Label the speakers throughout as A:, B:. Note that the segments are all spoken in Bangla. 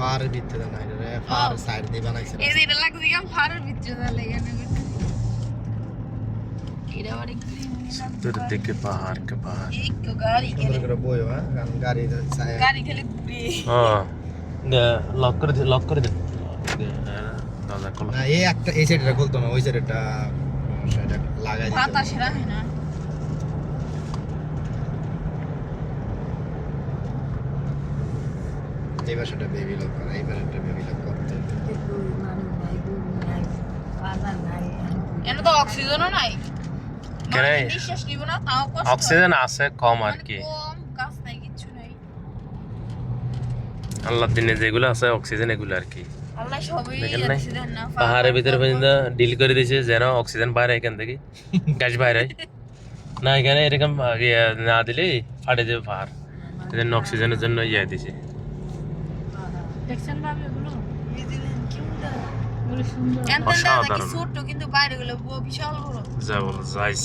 A: পাহাড়ের ভিতরে না এটা পাহাড়ের সাইড দিয়ে বানাইছে।
B: এই যে এটা লাগছে কেমন ফারের ভিতরে তাহলে এখানে এটা একটু
C: চতুর্দিকে পাহাড় কে পাহাড়।
B: একটু গাড়ি খেলে।
A: করে বই হ্যাঁ? গাড়ি সাইড
B: গাড়ি খেলে ঘুরে।
C: হ্যাঁ। লক করে দে লক করে দে।
A: না এই একটা এই সাইডটা খুলতো না ওই সাইডটা সেটা লাগাই দিতে।
B: বাতাসে রাখে না।
A: এই বেবি লক করা এই বেবি লক করতে।
B: তো অক্সিজেনও নাই।
C: কেন?
B: নিঃশ্বাস নিব না তাও কষ্ট।
C: অক্সিজেন আছে কম আর
B: মানে
C: কি। আল্লাহর দিনে যেগুলো আছে অক্সিজেন এগুলো আর কি।
B: আল্লাহ
C: পাহাড়ের ভিতরে পর্যন্ত ডিল করে দিয়েছে যেন অক্সিজেন বাইরে এখান থেকে গাছ বাইরে না এখানে এরকম ইয়ে না দিলে ফাটে যাবে পাহাড়। এজন্য অক্সিজেনের জন্য ইয়ে দিছে।
D: দেখছেন ভাবি ওগুলো ওগুলো
C: অসাধারণ।
B: ছোট্ট কিন্তু বাইরে গুলো বিশাল বড়।
C: যা যাইস।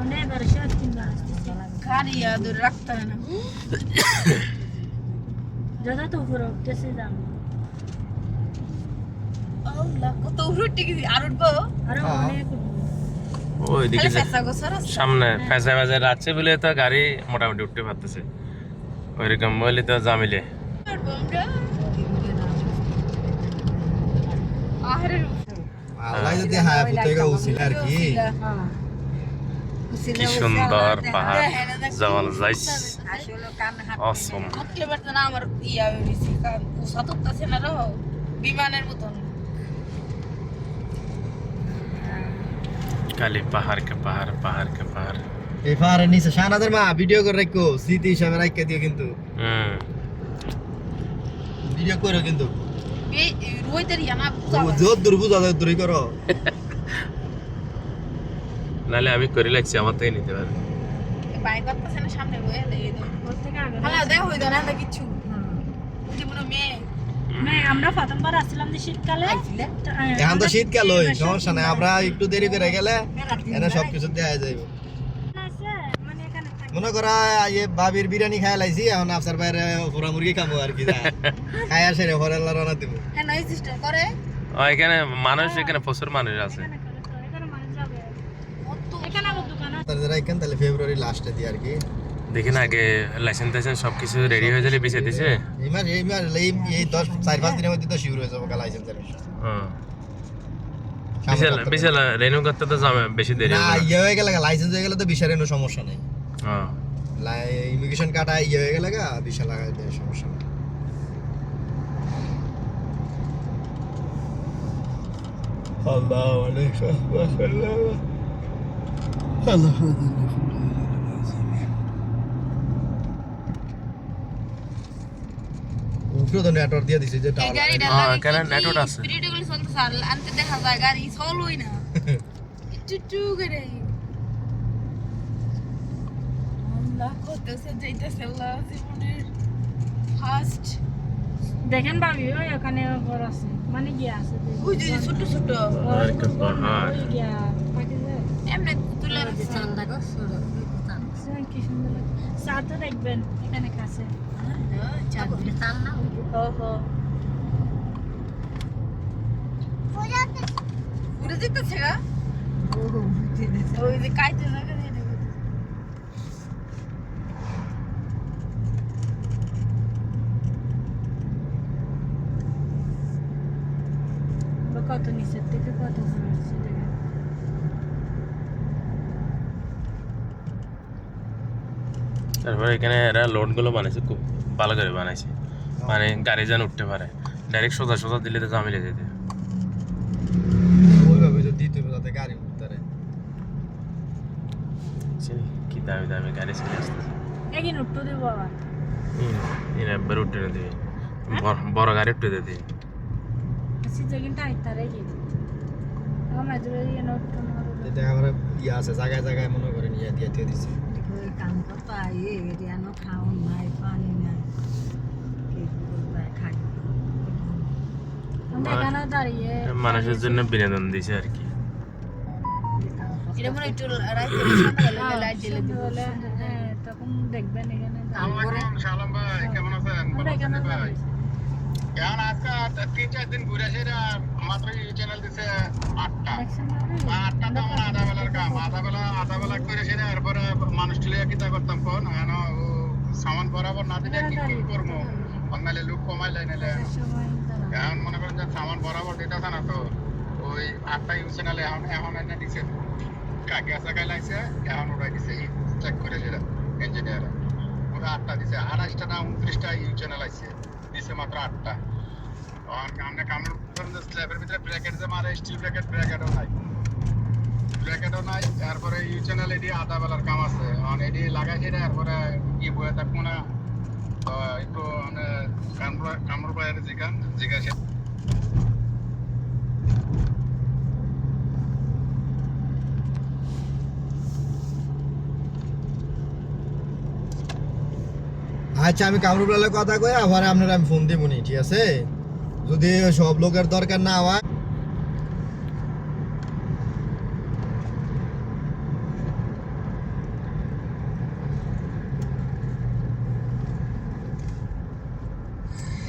D: আমরা এবার শেষ কিনবা আসতেছি।
B: গাড়ি আর রাখতে না।
D: যত তো উপরে উঠতেছে যাম
B: কত উপরে উঠে গেছি। আর উঠবো?
A: আরও।
D: অনেক উঠবো।
C: ওইদিকে
B: ফেসা গোসর আছে।
C: সামনে ফেঁসে ফেঁসে রাখছে বলে তো গাড়ি মোটামুটি উঠতে পারতেছে। ওইরকম বলে তো জামিলে
A: কি
C: সুন্দর পাহাড় যাওয়ান যাইস অসম
B: আমার ইয়া হয়েছে কারণ না রহ বিমানের মতন
C: খালি পাহাড় কে পাহাড় পাহাড় কে পাহাড়
A: এই পাহাড়ের নিচে শাহনাদের মা ভিডিও করে রাখো। স্মৃতি হিসাবে রাখিয়ে দিও কিন্তু। ভিডিও করো কিন্তু। করো।
C: আমি করে লাগছি আমার থেকে নিতে পারবে
B: বাইক করতেছে না সামনে বয়ে এই তো
D: ওর
B: হালা দেখ হইতো না এটা কিছু যে মেয়ে।
D: আমরা প্রথমবার আসছিলাম যে শীতকালে।
B: আইছিলে?
D: তো, আহ,
A: এখন তো শীতকাল ওই সমস্যা নাই আমরা একটু দেরি করে গেলে এনে সবকিছু দেয়া যাইব।
D: আছে, মানে
A: করা ইয়ে বাবির বিরিয়ানি খাই লাইছি এখন আফসার বাইরে পুরা মুরগি খামো আর কি যা। খাই আসে রে পরে আল্লাহ রান্না দিব।
B: হ্যাঁ করে।
C: ও এখানে মানুষ এখানে প্রচুর মানুষ আছে।
D: এখানে
A: তাহলে ফেব্রুয়ারি লাস্টে দিয়ে আর কি।
C: দেখি না আগে লাইসেন্স টাইসেন্স সব কিছু রেডি হয়ে গেলে দিছে?
A: এই চার পাঁচ দিনের মধ্যে তো শিউর হয়ে যাব লাইসেন্সের
C: হুম বিশাল বিশাল রেনু করতে তো যাবে বেশি দেরি
A: না ইয়ে হয়ে গেলে লাইসেন্স হয়ে গেলে তো বিশালের কোনো সমস্যা নেই। ইমিগ্রেশন কাটা ইয়ে হয়ে গেলে গা বিশাল লাগাই দেয় সমস্যা নেই। আল্লাহ আল্লাহ উপরে তো নেটওয়ার্ক দিয়ে দিছে যে টাওয়ার
C: হ্যাঁ, এখানে network আছে।
B: স্পিরিটগুলো চলতেছে আনতে দেখা যায় গাড়ি চলই না। একটু একটু করে। আল্লাহ করতেছে যাইতেছে আল্লাহ জীবনের ফার্স্ট
D: দেখেন ভাবি ওই ওখানে ঘর আছে মানে গিয়া আছে।
B: ওই যে ছোট ছোট
C: পাহাড়।
D: গিয়া
B: এমনি তুলে রাখছে
D: সে কি সুন্দর লাগে। চা তো দেখবেন এখানে কাছে।
B: ও হো উড়ে যেতেছে গা। ওই যে কাইতে জায়গা দিয়ে দেখো
D: বা কত নিচের থেকে কত আসছে দেখেন।
C: তারপরে এখানে এরা লোডগুলো বানাইছে খুব ভালো করে বানাইছে। মানে গাড়ি যেন উঠতে পারে। ডাইরেক্ট সোজা সোজা দিলে তো জামিলে যেতে।
A: ওইভাবে যদি দিতে হবে যাতে গাড়ি উঠতে পারে।
C: কি দামি দামি গাড়ি চলে আসতেছে।
D: এগিয়ে উঠতে দেবো আবার।
C: এরা একবার উঠে না দিবে। বড়- বড় গাড়ি উঠে দিতে
D: সে আইতারে গিয়ে আমার জুড়ে নোট
A: এটা আবার ইয়ে আছে জায়গায় জায়গায় মনে করেন ইয়ে দিয়ে দিয়ে
E: কাম করতে খাওন নাই পানি নাই।
D: দাঁড়িয়ে
C: মানুষের জন্য বিনোদন দিছে আর কি।
B: মনে হয়
D: হ্যাঁ তখন দেখবেন এখানে
F: আজকে তিন চার দিন ঘুরে এসে মাত্র চ্যানেল দিছে আটটা। আটটা তো আমার আধা বেলার কাম আধা বেলা আধা বেলা করে সেটা এরপরে মানুষ কিতা করতাম কোন? ও সামান বরাবর না দিলে কি কি করব? অন্যালে লোক কমাই লাই নাইলে
D: শেষ
F: এখন মনে করেন যে সামান বরাবর দিতেছে না তো ওই আটটা ইউজ চ্যানেলে এখন এখন এনে দিছে। কাকে আসা লাগছে এখন ওটাই দিছে চেক করে সেটা ইঞ্জিনিয়ার ওটা আটটা দিছে আঠাশটা না উনত্রিশটা ইউ চ্যানেল আছে দিছে মাত্র আটটা। আমরা কামড় স্ল্যাবের ভিতরে ব্র্যাকেট যে মারে স্টিল ব্র্যাকেট ব্র্যাকেটও নাই। ব্র্যাকেটও নাই, তারপরে ইউ চ্যানেল এডি আধা বেলার কাম আছে। এডি লাগাই তারপরে কি বয়ে থাকব না। একটু মানে কামড় কামড় যেখানে
A: আচ্ছা আমি কামরুবেলার কথা কই আবার আপনার আমি ফোন দিব নি, ঠিক আছে? যদি সব লোকের দরকার না হয়।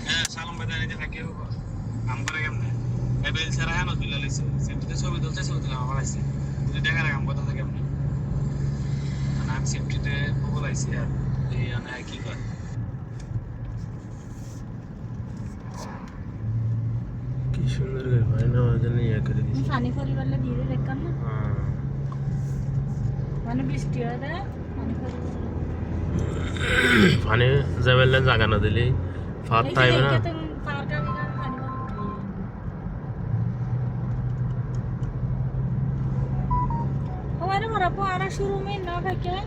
F: হ্যাঁ সালাম বাজার এই যে থাকে কাম করে কেমনে এবেল ছাড়া হ্যাঁ তুলে লাইছে সেফটিতে ছবি তুলতে ছবি তুলে আমার আছে যদি দেখা কাম করতে থাকে কেমনে মানে আমি সেফটিতে গুগল আইছি আর এই মানে কি করে
C: কি সুন্দর করে ভাই না ওই জন্য ইয়ে করে
D: তুমি
C: দিছি
D: পানি পরিবারলে দিয়ে দিয়ে দেখকান না
C: হ্যাঁ।
D: মানে বৃষ্টি হয়ে যায় পানি পরিবার
C: পানি যাবেলে জাগা না দিলে ফাত থাকবে না
D: পার্কা বিঘা পানি পরিবার हमारे मरा पारा शुरू में ना क्या